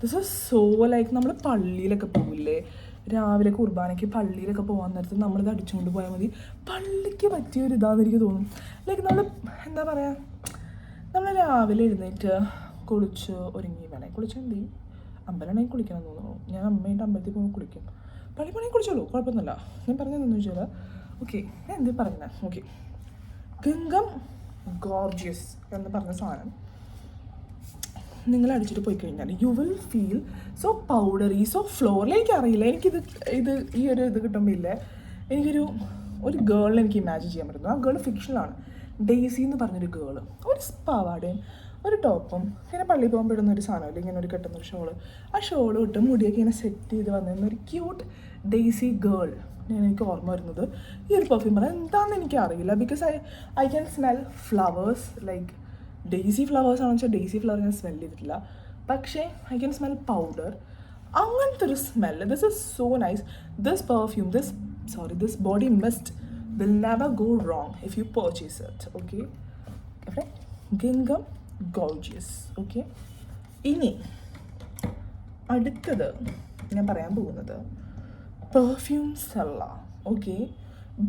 this is so like നമ്മൾ പള്ളിയിലൊക്കെ പോകില്ലേ രാവിലെ കുർബാനയ്ക്ക് പള്ളിയിലൊക്കെ പോകാൻ നേരത്ത് നമ്മളിത് അടിച്ചുകൊണ്ട് പോയാൽ മതി. പള്ളിക്ക് പറ്റിയ ഒരു ഇതാന്ന് എനിക്ക് തോന്നും. ലൈക്ക് നമ്മൾ എന്താ പറയുക നമ്മൾ രാവിലെ എഴുന്നേറ്റ് കുളിച്ച് ഒരുങ്ങി വേണേൽ കുളിച്ച് എന്ത് ചെയ്യും അമ്പലമാണെങ്കിൽ കുളിക്കണം തോന്നുന്നു. ഞാൻ അമ്മയുടെ അമ്പലത്തിൽ പോകുമ്പോൾ കുളിക്കും. പണി കുളിച്ചോളൂ. കുഴപ്പമൊന്നുമില്ല. ഞാൻ പറഞ്ഞതെന്ന് വെച്ചാൽ ഓക്കെ ഞാൻ എന്ത് പറഞ്ഞത് ഓക്കെ ഗംഗം ഗോർജിയസ് എന്ന് പറഞ്ഞ സാധനം. നിങ്ങൾ അടിച്ചിട്ട് പോയി കഴിഞ്ഞാൽ you will feel so powdery so ഫ്ലോറിലേക്ക് അറിയില്ല എനിക്കിത് ഇത് ഈ ഒരു ഇത് കിട്ടുമ്പോൾ ഇല്ലേ? എനിക്കൊരു ഒരു ഗേളിൽ എനിക്ക് ഇമാജിൻ ചെയ്യാൻ പറ്റുന്നു. ആ ഗേൾ ഫിക്ഷനാണ് ഡെയ്സി എന്ന് പറഞ്ഞൊരു ഗേൾ ഒരു പാവാടയും ഒരു ടോപ്പും. ഇങ്ങനെ പള്ളി പോകുമ്പോൾ ഇടുന്ന ഒരു സാധനമില്ല ഇങ്ങനെ ഒരു കെട്ടുന്ന ഒരു ഷോൾ. ആ ഷോൾ ഇട്ട് മുടിയൊക്കെ ഇങ്ങനെ സെറ്റ് ചെയ്ത് വന്നിരുന്ന ഒരു ക്യൂട്ട് ഡെയ്സി ഗേൾ ഞാൻ എനിക്ക് ഓർമ്മ വരുന്നത്. ഈ ഒരു പെർഫ്യൂം പറയാൻ എന്താണെന്ന് എനിക്ക് അറിയില്ല because I I can smell flowers like daisy flowers ആണെന്ന് വെച്ചാൽ ഡെയ്സി ഫ്ലവർ ഞാൻ സ്മെൽ ചെയ്തിട്ടില്ല. പക്ഷേ ഐ ക്യാൻ സ്മെൽ പൗഡർ അങ്ങനത്തെ ഒരു smell this is so nice this perfume this sorry this body mist will never go wrong if you purchase it okay ഇവിടെ ഗിംഗം ഗോൾജിയസ് okay ഇനി അടുത്തത് ഞാൻ പറയാൻ പോകുന്നത്. പെർഫ്യൂംസ് അല്ല ഓക്കെ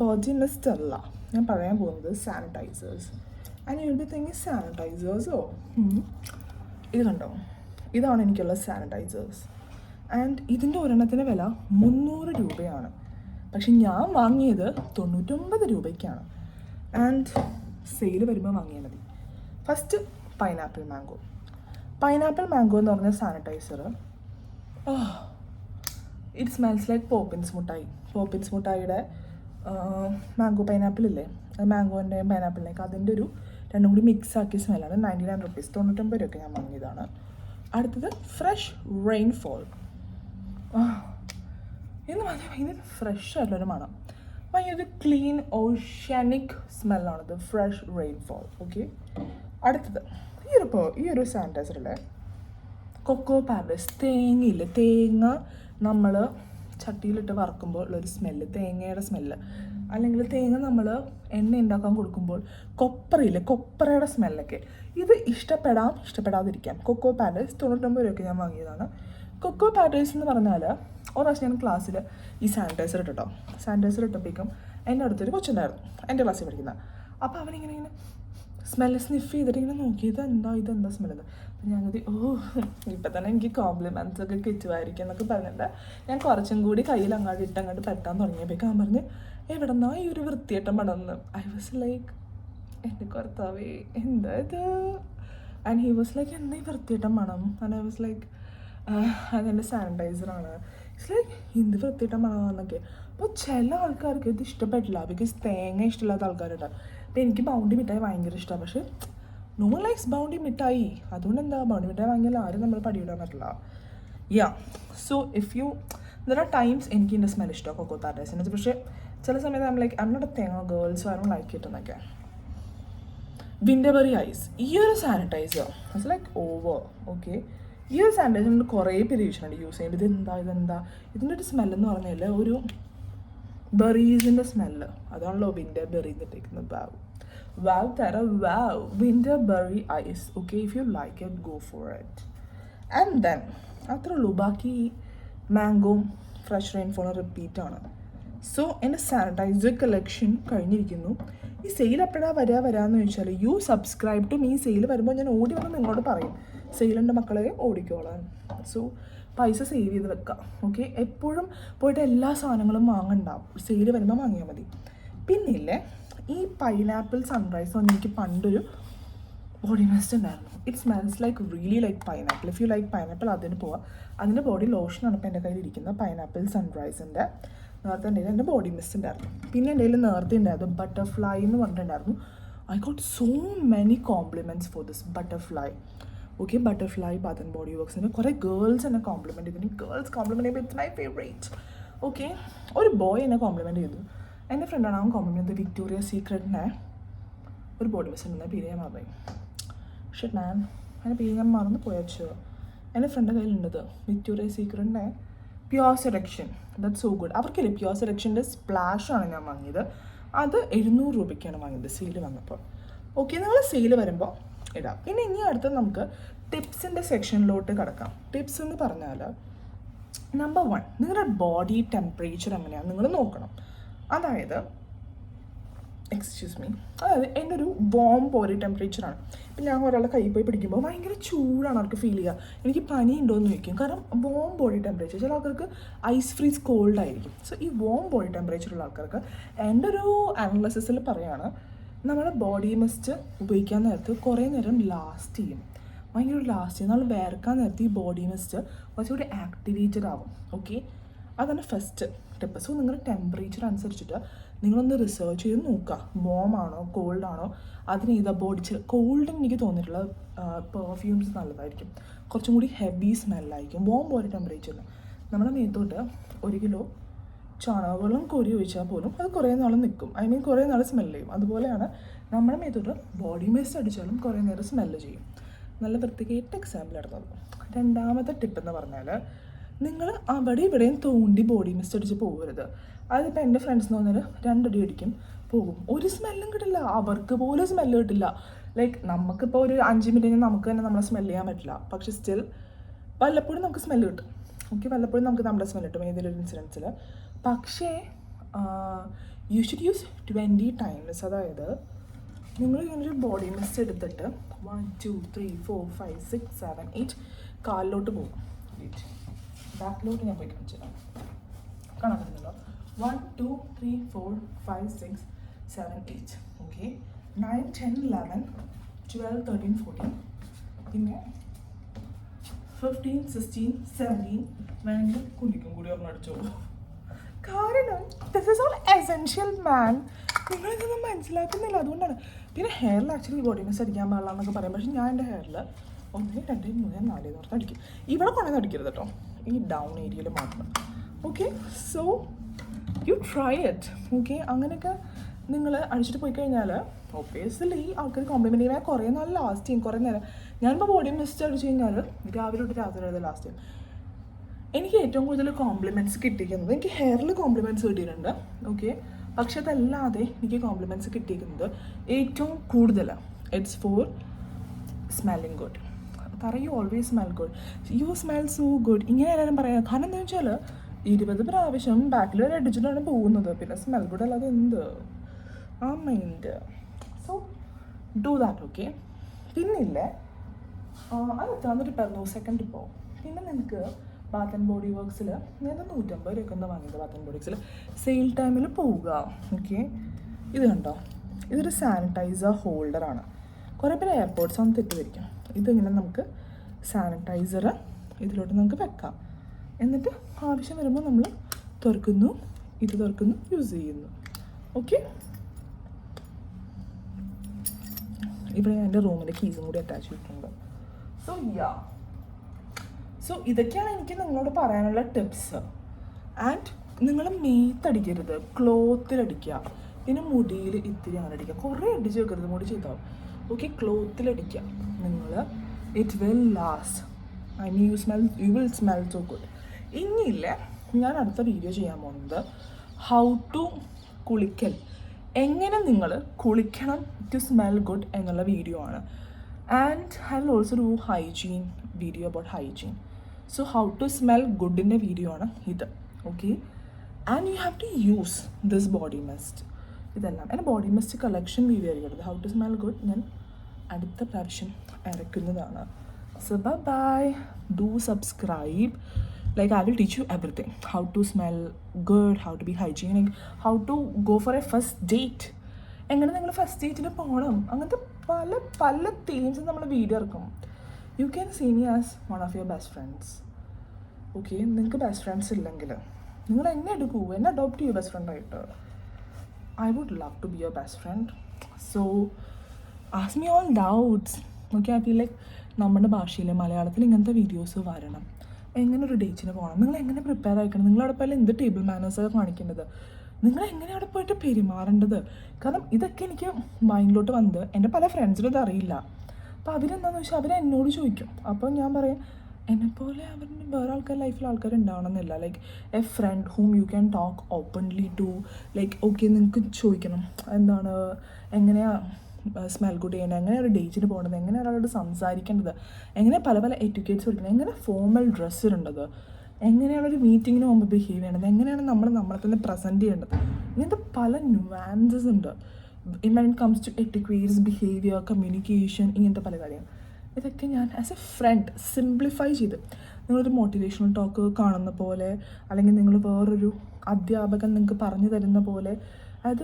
ബോഡി മിസ്റ്റ് അല്ല ഞാൻ പറയാൻ പോകുന്നത് sanitisers and you be thinking സാനിറ്റൈസേഴ്സോ ഇത് കണ്ടോ? ഇതാണ് എനിക്കുള്ള സാനിറ്റൈസേഴ്സ് ആൻഡ് ഇതിന്റെ ഒരെണ്ണത്തിന് വില മുന്നൂറ് രൂപയാണ്. പക്ഷെ ഞാൻ വാങ്ങിയത് തൊണ്ണൂറ്റൊമ്പത് രൂപയ്ക്കാണ്. ആൻഡ് സെയിൽ വരുമ്പോൾ വാങ്ങിയാൽ മതി. First pineapple mango pineapple mango എന്ന് പറഞ്ഞ sanitiser it smells like Poppins മുട്ടായി. പോപ്പിൻസ് മുട്ടായിയുടെ മാംഗോ പൈനാപ്പിൾ ഇല്ലേ? മാംഗോന്റെയും പൈനാപ്പിളിന്റെയൊക്കെ അതിന്റെ ഒരു രണ്ടും കൂടി മിക്സ് ആക്കിയ സ്മെല്ലാണ് നയന്റി നയൻ റുപ്പീസ് തൊണ്ണൂറ്റൊമ്പത് രൂപയ്ക്ക് ഞാൻ വാങ്ങിയതാണ്. അടുത്തത് ഫ്രഷ് റെയിൻഫോൾ പറഞ്ഞാൽ ഭയങ്കര ഫ്രഷ് ആയിട്ടുള്ളൊരു മണം. ഭയങ്കര ക്ലീൻ ഓഷ്യാനിക് സ്മെല്ലാണിത് ഫ്രഷ് റെയിൻഫോൾ ഓക്കെ അടുത്തത് ഈ ഒരു ഈ ഒരു സാനിറ്റൈസറിലെ കൊക്കോ പാബ്ലസ് തേങ്ങയില്ല? തേങ്ങ നമ്മൾ ചട്ടിയിലിട്ട് വറക്കുമ്പോൾ ഉള്ളൊരു സ്മെല്ല് തേങ്ങയുടെ സ്മെല്ല് അല്ലെങ്കിൽ തേങ്ങ നമ്മൾ എണ്ണ ഉണ്ടാക്കാൻ കൊടുക്കുമ്പോൾ കൊപ്പറയില്ലേ? കൊപ്പറയുടെ സ്മെല്ലൊക്കെ ഇത് ഇഷ്ടപ്പെടാം ഇഷ്ടപ്പെടാതിരിക്കാം. കൊക്കോ പാറ്റേഴ്സ് തൊണ്ണൂറ്റൊമ്പത് രൂപയ്ക്ക് ഞാൻ വാങ്ങിയതാണ്. കൊക്കോ പാറ്റേഴ്സ് എന്ന് പറഞ്ഞാൽ ഒരു പ്രാവശ്യം ഞാൻ ക്ലാസ്സിൽ ഈ സാനിറ്റൈസർ ഇട്ടോ സാനിറ്റൈസർ ഇട്ടപ്പോഴേക്കും എന്റെ അടുത്തൊരു കൊച്ചുണ്ടായിരുന്നു. എന്റെ ക്ലാസ്സിൽ പഠിക്കുന്ന. അപ്പോൾ അവനിങ്ങനെ ഇങ്ങനെ സ്മെല്ല് സ്നിഫ് ചെയ്തിട്ട് ഇങ്ങനെ നോക്കി. ഇതെന്താ? ഇതെന്താ സ്മെല്ല് അപ്പം ഞാൻ കരുതി ഓ ഇപ്പം തന്നെ എനിക്ക് കോംപ്ലിമെന്റ്സ് ഒക്കെ കിട്ടുമായിരിക്കും എന്നൊക്കെ പറഞ്ഞിട്ട് ഞാൻ കുറച്ചും കൂടി കയ്യിൽ അങ്ങോട്ട് ഇട്ട് അങ്ങോട്ട് തട്ടാൻ തുടങ്ങിയപ്പോഴേക്കും അവൻ പറഞ്ഞ് എവിടെന്നാ ഈ ഒരു വൃത്തിയേട്ടം പടന്ന് ഐ വാസ് ലൈക്ക് എന്റെ കർത്താവേ എന്താ ഇത്? ആൻഡ് ഹി വാസ് ലൈക്ക് എന്താ ഈ വൃത്തിയേട്ടം പണം ആൻഡ് ഐ വാസ് ലൈക്ക് അതെന്റെ സാനിറ്റൈസറാണ് ഇറ്റ്സ് ലൈക്ക് എന്ത് വൃത്തിയിട്ട മണമാണെന്നൊക്കെ അപ്പോൾ ചില ആൾക്കാർക്ക് ഇത് ഇഷ്ടപ്പെട്ടില്ല. ബിക്കോസ് തേങ്ങ ഇഷ്ടമില്ലാത്ത ആൾക്കാരുണ്ട്. അപ്പോൾ എനിക്ക് ബൗണ്ടി മിഠായി ഭയങ്കര ഇഷ്ടമാണ് പക്ഷേ നോ ലൈക്സ് ബൗണ്ടി മിഠായി. അതുകൊണ്ട് എന്താ ബൗണ്ടി മിഠായി വാങ്ങിയാൽ ആരും നമ്മൾ പടിയിടാൻ പറ്റില്ല. Yeah so if you there are times എനിക്ക് ഇതിന്റെ സ്മെൽ ഇഷ്ടമാണ് കൊക്കോ താറ്റേസിന് പക്ഷേ ചില സമയത്ത് ഐം ലൈക്ക് ഐം തേങ്ങ ഗേൾസ് ആരും ലൈക്ക് കിട്ടുന്നൊക്കെ വിൻഡബറി ഐസ് ഈ ഒരു sanitiser it's like over okay ഈ ഒരു സാനിറ്റൈസർ നമ്മൾ കുറേ പേര് ചോദിച്ചിട്ടുണ്ട് യൂസ് ചെയ്യുമ്പോൾ ഇതെന്താ? ഇതെന്താ? ഇതിന്റെ ഒരു സ്മെല്ലെന്ന് പറഞ്ഞാൽ ഒരു ബെറീസിന്റെ സ്മെല്ല് അതാണല്ലോ വിൻഡർ ബെറി ഇട്ടിരിക്കുന്നത് വാവ് വാവ് തര wow winterberry ice okay if you like it go for it and then അത്രേ ഉള്ളൂ. ബാക്കി മാംഗോ ഫ്രഷ് റെയിൻഫോൾ റിപ്പീറ്റ് ആണ്. സോ എന്റെ സാനിറ്റൈസർ കളക്ഷൻ കഴിഞ്ഞിരിക്കുന്നു. ഈ സെയിൽ എപ്പോഴാണ് വരിക വരാമെന്ന് ചോദിച്ചാൽ you subscribe to me sale വരുമ്പോൾ ഞാൻ ഓടി വന്ന് നിങ്ങളോട് പറയും. സെയിലുണ്ട് മക്കളെ ഓടിക്കോളാൻ സോ പൈസ സേവ് ചെയ്ത് വെക്കാം. ഓക്കെ എപ്പോഴും പോയിട്ട് എല്ലാ സാധനങ്ങളും വാങ്ങണ്ട സെയിൽ വരുമ്പോൾ വാങ്ങിയാൽ മതി. പിന്നില്ലേ ഈ പൈനാപ്പിൾ സൺറൈസ് വന്ന് എനിക്ക് പണ്ടൊരു ബോഡി മെസ്റ്റ് ഉണ്ടായിരുന്നു. It smells like really like pineapple if you like pineapple അതിന് പോവാം. അതിന്റെ ബോഡി ലോഷനാണ് ഇപ്പോൾ എന്റെ കയ്യിൽ ഇരിക്കുന്നത് പൈനാപ്പിൾ സൺറൈസിന്റെ നേരത്തെ എന്റെ എന്റെ ബോഡി മിസ് ഉണ്ടായിരുന്നു പിന്നെ എന്റെ കയ്യിൽ നേരത്തെ ഉണ്ടായിരുന്നു ബട്ടർഫ്ലൈ എന്ന് പറഞ്ഞിട്ടുണ്ടായിരുന്നു. I got so many compliments for this butterfly okay butterfly bath and body വർക്ക്സിന് കുറേ ഗേൾസ് എന്നെ കോംപ്ലിമെന്റ് ചെയ്തു. ഗേൾസ് കോംപ്ലിമെന്റ് ചെയ്യുമ്പോൾ ഇറ്റ്സ് മൈ ഫേവറേറ്റ് ഓക്കെ ഒരു ബോയ് എന്നെ കോംപ്ലിമെന്റ് ചെയ്തു. എന്റെ ഫ്രണ്ടാണ് അവൻ കോംപ്ലിമെന്റ് ചെയ്തത് വിക്ടോറിയ സീക്രട്ടിനെ ഒരു ബോഡി മിസ് ഉണ്ടെന്ന് പേര് ഞാൻ മറന്നു ഷെറ്റ് മാൻ അതിന്റെ പേര് ഞാൻ മറന്നു പോയച്ചോ എന്റെ ഫ്രണ്ട് കയ്യിലുണ്ടത് Victoria സീക്രട്ടിന്റെ pure selection that so good അവർക്കില്ല പ്യോർ സെലക്ഷന്റെ സ്പ്ലാഷാണ് ഞാൻ വാങ്ങിയത്. അത് എഴുന്നൂറ് രൂപയ്ക്കാണ് വാങ്ങിയത് സെയിൽ വന്നപ്പോൾ. ഓക്കെ നിങ്ങൾ സെയിൽ വരുമ്പോൾ ഇടാം. പിന്നെ ഇനി അടുത്ത് നമുക്ക് ടിപ്സിന്റെ സെക്ഷനിലോട്ട് കിടക്കാം. ടിപ്സ് എന്ന് പറഞ്ഞാൽ നമ്പർ വൺ നിങ്ങളുടെ ബോഡി ടെമ്പറേച്ചർ എങ്ങനെയാണ് നിങ്ങൾ നോക്കണം. അതായത് എക്സ്ക്യൂസ് മീ അതായത് എന്റെ ഒരു വോം ടെമ്പറേച്ചർ ടെമ്പറേച്ചറാണ് ഇപ്പം ഞാൻ ഒരാളെ കൈ പോയി പിടിക്കുമ്പോൾ ഭയങ്കര ചൂടാണ് അവർക്ക് ഫീൽ ചെയ്യുക എനിക്ക് പനി ഉണ്ടോ എന്ന് ചോദിക്കും. കാരണം വോം ബോഡി ടെമ്പറേച്ചർ ചില ആൾക്കാർക്ക് ഐസ് ഫ്രീസ് കോൾഡ് ആയിരിക്കും. സോ ഈ വോം ബോഡി ടെമ്പറേച്ചർ ഉള്ള ആൾക്കാർക്ക് എന്റെ ഒരു അനാലിസിസിൽ പറയുകയാണ് നമ്മുടെ ബോഡി മസ്റ്റ് ഉപയോഗിക്കാൻ നേരത്ത് കുറേ നേരം ലാസ്റ്റ് ചെയ്യും. ഭയങ്കര ലാസ്റ്റ് ചെയ്യും. നമ്മൾ വേർക്കാൻ നേരത്ത് ഈ ബോഡി മസ്റ്റ് കുറച്ചുകൂടി ആക്ടിവേറ്റഡ് ആവും. ഓക്കെ അതാണ് ഫസ്റ്റ് ടിപ്പ് സോ നിങ്ങൾ ടെമ്പറേച്ചർ അനുസരിച്ചിട്ട് നിങ്ങളൊന്ന് റിസർച്ച് ചെയ്ത് നോക്കുക വോം ആണോ കോൾഡ് ആണോ? അതിന് ഏതാ ബോഡി കോൾഡിന് എനിക്ക് തോന്നിയിട്ടുള്ള പെർഫ്യൂംസ് നല്ലതായിരിക്കും. കുറച്ചും കൂടി ഹെവി സ്മെല്ലായിരിക്കും വോം പോലെ ടെമ്പറേച്ചറിന് നമ്മുടെ മേത്തോട്ട് ഒരു കിലോ ചാണകവെള്ളം കോരി ഒഴിച്ചാൽ പോലും അത് കുറേ നാൾ നിൽക്കും ഐ മീൻ കുറേ നാൾ സ്മെല്ല് ചെയ്യും. അതുപോലെയാണ് നമ്മുടെ മേത്തോട്ട് ബോഡി മിസ്റ്റ് അടിച്ചാലും കുറേ നേരം സ്മെല്ല് ചെയ്യും. നല്ല വൃത്തികേട്ട എക്സാമ്പിൾ എടുത്തത് രണ്ടാമത്തെ ടിപ്പ് എന്ന് പറഞ്ഞാൽ നിങ്ങൾ അവിടെ ഇവിടെയും തോണ്ടി ബോഡി മിസ്റ്റ് അടിച്ച് പോകരുത്. അതിപ്പോൾ എന്റെ ഫ്രണ്ട്സ് എന്ന് പറഞ്ഞാൽ രണ്ടടി അടിക്കും പോകും. ഒരു സ്മെല്ലും കിട്ടില്ല. അവർക്ക് പോലും സ്മെല്ല് കിട്ടില്ല. ലൈക്ക് നമുക്കിപ്പോൾ ഒരു അഞ്ച് മിനിറ്റ് നമുക്ക് തന്നെ നമ്മളെ സ്മെല്ല് ചെയ്യാൻ പറ്റില്ല. പക്ഷെ സ്റ്റിൽ വല്ലപ്പോഴും നമുക്ക് സ്മെല്ല് കിട്ടും. ഓക്കെ വല്ലപ്പോഴും നമുക്ക് നമ്മുടെ സ്മെല്ല് കിട്ടും. ഏതെങ്കിലും ഒരു ഇൻസിഡൻസിൽ പക്ഷേ you should use twenty times അതായത് നിങ്ങൾ ഇങ്ങനൊരു ബോഡി മിസ്റ്റ് എടുത്തിട്ട് one two three four five six seven eight കാലിലോട്ട് പോകും. ബാക്കിലോട്ട് ഞാൻ പോയി കാണിച്ചു തരാം. കാണാൻ പറ്റുന്നുണ്ടോ? One two three four five six seven eight okay nine ten eleven twelve thirteen fourteen പിന്നെ ഫിഫ്റ്റീൻ സിക്സ്റ്റീൻ സെവന്റീൻ വേണമെങ്കിൽ കുഞ്ഞിക്കും കൂടി ഒരെണ്ണം അടിച്ചോളൂ കാരണം this is all essential man നിങ്ങളിതൊന്നും മനസ്സിലാക്കുന്നില്ല. അതുകൊണ്ടാണ്. പിന്നെ ഹെയറിൽ ആക്ച്വലി ബോഡി മിസ് അടിക്കാൻ പാടില്ല എന്നൊക്കെ പറയും. പക്ഷേ ഞാൻ എന്റെ ഹെയറിൽ ഒന്ന് രണ്ട് മൂന്ന് നാല് എന്ന് അടിക്കും. ഇവിടെ കൊണ്ടുവന്ന് അടിക്കരുത് കേട്ടോ. ഈ ഡൗൺ ഏരിയയിൽ മാത്രം. Okay so you try it okay അങ്ങനെയൊക്കെ നിങ്ങൾ അഴിച്ചിട്ട് പോയി കഴിഞ്ഞാൽ ഒബ്വിയസ്ലി ആൾക്കാർ കോംപ്ലിമെന്റ് ചെയ്യുമ്പോൾ കുറേ നാൾ ലാസ്റ്റ് ചെയ്യും. കുറേ നേരം. ഞാനിപ്പോൾ ബോഡി മിസ്റ്റ് അടിച്ച് കഴിഞ്ഞാൽ രാവിലെ തൊട്ട് രാത്രി വരെ ലാസ്റ്റ് ചെയ്യും. എനിക്ക് ഏറ്റവും കൂടുതൽ കോംപ്ലിമെന്റ്സ് കിട്ടിയിരിക്കുന്നത് എനിക്ക് ഹെയറിൽ കോംപ്ലിമെന്റ്സ് കിട്ടിയിട്ടുണ്ട്. ഓക്കെ പക്ഷെ അതല്ലാതെ എനിക്ക് കോംപ്ലിമെന്റ്സ് കിട്ടിയിരിക്കുന്നത് ഏറ്റവും കൂടുതൽ it's for smelling good you always smell good you smell so good ഇങ്ങനെ എല്ലാവരും പറയാം കാരണം എന്താ വെച്ചാൽ ഇരുപത് പ്രാവശ്യം ബാക്കിൽ വരെ അടിച്ചിട്ടാണ് പോകുന്നത്. പിന്നെ സ്മെൽ ഗുഡ് അല്ലാതെ എന്ത്? ആ mind so do that okay പിന്നില്ലേ? അത് എത്താന്നൊരു പറഞ്ഞു സെക്കൻഡ് ഇപ്പോൾ പിന്നെ നിനക്ക് ബാത്ത് ആൻഡ് ബോഡി വർക്ക്സിൽ ഞാൻ നൂറ്റമ്പത് രൂപയ്ക്ക് എന്താ വാങ്ങിയത് ബാത്ത് ആൻഡ് ബോഡി വർക്ക്സിൽ സെയിൽ ടൈമിൽ പോവുക ഓക്കെ ഇത് കണ്ടോ? ഇതൊരു സാനിറ്റൈസർ ഹോൾഡറാണ് കുറേ പേര് എയർപോർട്ട്സ് ഒന്ന് തെറ്റിദ്ധരിക്കും ഇതിങ്ങനെ നമുക്ക് സാനിറ്റൈസർ ഇതിലോട്ട് നമുക്ക് വെക്കാം. എന്നിട്ട് ആവശ്യം വരുമ്പോൾ നമ്മൾ തുറക്കുന്നു. ഇത് തുറക്കുന്നു യൂസ് ചെയ്യുന്നു. ഓക്കെ ഇവിടെ ഞാൻ എന്റെ റൂമിന്റെ കീസും കൂടി അറ്റാച്ച് ചെയ്തിട്ടുണ്ട്. സോ യാ സോ ഇതൊക്കെയാണ് എനിക്ക് നിങ്ങളോട് പറയാനുള്ള ടിപ്സ് ആൻഡ് നിങ്ങൾ മേത്തടിക്കരുത് ക്ലോത്തിലടിക്കുക പിന്നെ മുടിയിൽ ഇത്തിരി അങ്ങനെ അടിക്കുക. കുറേ അടിച്ച് വെക്കരുത്. മുടി ചെയ്താവും ഓക്കെ ക്ലോത്തിലടിക്കുക. നിങ്ങൾ it will last I mean you smell you will smell so good ഇനിയില്ല ഞാൻ അടുത്ത വീഡിയോ ചെയ്യാൻ പോകുന്നത് ഹൗ ടു കുളിക്കൽ. എങ്ങനെ നിങ്ങൾ കുളിക്കണം ടു സ്മെൽ ഗുഡ് എന്നുള്ള വീഡിയോ ആണ്. And will also do hygiene video about hygiene so how to smell ഗുഡിന്റെ video ആണ് ഇത്. Okay and you have to use this body mist ഇതെല്ലാം. എന്റെ ബോഡി മെസ്റ്റ് കളക്ഷൻ വീഡിയോ ആയിരിക്കും ഹൗ ടു സ്മെൽ ഗുഡ് ഞാൻ അടുത്ത പ്രാവശ്യം ഇറക്കുന്നതാണ് so bye do subscribe like i will teach you everything. How to smell good how to be hygienic how to go for a first date എങ്ങനെ നിങ്ങൾ first ഡേറ്റിന് പോകണം അങ്ങനത്തെ പല പല തീംസും നമ്മൾ വീഡിയോ ഇറക്കും. You can see me as one of your best friends okay നിങ്ങൾക്ക് ബെസ്റ്റ് ഫ്രണ്ട്സ് ഇല്ലെങ്കിൽ നിങ്ങൾ എന്നെ എടുക്കൂ. എന്നെ അഡോപ്റ്റ് ചെയ്യൂ best ഫ്രണ്ടായിട്ട് I would love to be your best friend so ask me all doubts okay I feel like നമ്മുടെ ഭാഷയിൽ മലയാളത്തിൽ ഇങ്ങനത്തെ വീഡിയോസ് വരണം. എങ്ങനെ ഒരു ഡേറ്റിന് പോകണം നിങ്ങൾ എങ്ങനെ പ്രിപ്പയർ ആയിക്കണം നിങ്ങൾ അവിടെ പോയാൽ എന്ത് ടേബിൾ മാനേഴ്സൊക്കെ കാണിക്കേണ്ടത്? നിങ്ങൾ എങ്ങനെ അവിടെ പോയിട്ട് പെരുമാറേണ്ടത്? കാരണം ഇതൊക്കെ എനിക്ക് മൈൻഡിലോട്ട് വന്നത് എന്റെ പല ഫ്രണ്ട്സിനും ഇത് അറിയില്ല. അപ്പോൾ അവരെന്താണെന്ന് വെച്ചാൽ അവർ എന്നോട് ചോദിക്കും. അപ്പോൾ ഞാൻ പറയും എന്നെപ്പോലെ അവരുടെ വേറെ ആൾക്കാർ ലൈഫിൽ ആൾക്കാർ ഉണ്ടാവണമെന്നില്ല like a friend whom you can talk openly to like okay നിങ്ങൾക്ക് ചോദിക്കണം. എന്താണ്? എങ്ങനെയാണ് സ്മെൽ ഗുഡ് ചെയ്യേണ്ടത് എങ്ങനെ ഒരു ഡേറ്റിന് പോകേണ്ടത് എങ്ങനെ ഒരാളോട് സംസാരിക്കേണ്ടത് എങ്ങനെ പല പല എറ്റിക്കേറ്റ്സ് കൊടുക്കുന്നത് എങ്ങനെ ഫോമൽ ഡ്രസ്സ് ഇടേണ്ടത് എങ്ങനെയാണ് ഒരു മീറ്റിങ്ങിന് പോകുമ്പോൾ ബിഹേവ് ചെയ്യേണ്ടത് എങ്ങനെയാണ് നമ്മൾ നമ്മളെ തന്നെ പ്രസന്റ് ചെയ്യേണ്ടത് ഇങ്ങനത്തെ പല ന്യൂവാൻസസ് ഉണ്ട്. In comes to etiquettes behaviour communication ഇങ്ങനത്തെ പല കാര്യങ്ങൾ. ഇതൊക്കെ ഞാൻ ആസ് എ ഫ്രണ്ട് സിംപ്ലിഫൈ ചെയ്ത് നിങ്ങളൊരു മോട്ടിവേഷണൽ ടോക്ക് കാണുന്ന പോലെ അല്ലെങ്കിൽ നിങ്ങൾ വേറൊരു അധ്യാപകൻ നിങ്ങൾക്ക് പറഞ്ഞു തരുന്ന പോലെ അത്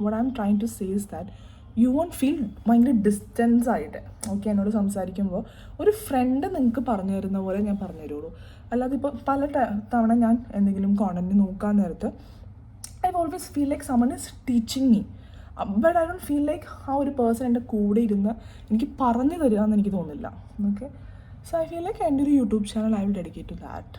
what I am trying to says that you won't feel ഭയങ്കര ഡിസ്റ്റൻസ് ആയിട്ട്. ഓക്കെ എന്നോട് സംസാരിക്കുമ്പോൾ ഒരു ഫ്രണ്ട് നിങ്ങൾക്ക് പറഞ്ഞു തരുന്ന പോലെ ഞാൻ പറഞ്ഞു തരുള്ളൂ. അല്ലാതെ ഇപ്പോൾ പല തവണ ഞാൻ എന്തെങ്കിലും കോണ്ടന്റ് നോക്കാൻ നേരത്ത് I always feel like someone is teaching me but I don't feel like ആ ഒരു പേഴ്സൺ എന്റെ കൂടെ ഇരുന്ന് എനിക്ക് പറഞ്ഞു തരിക എന്ന് എനിക്ക് തോന്നുന്നില്ല okay so I feel like എന്റെ ഒരു YouTube channel I will dedicate to that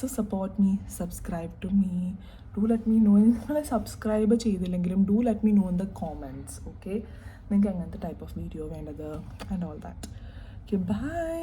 so support me subscribe to me do let me know നിങ്ങളെ സബ്സ്ക്രൈബ് ചെയ്തില്ലെങ്കിലും do let me know in the comments okay നിങ്ങൾക്ക് എങ്ങനത്തെ type of video വേണ്ടത് and all that okay bye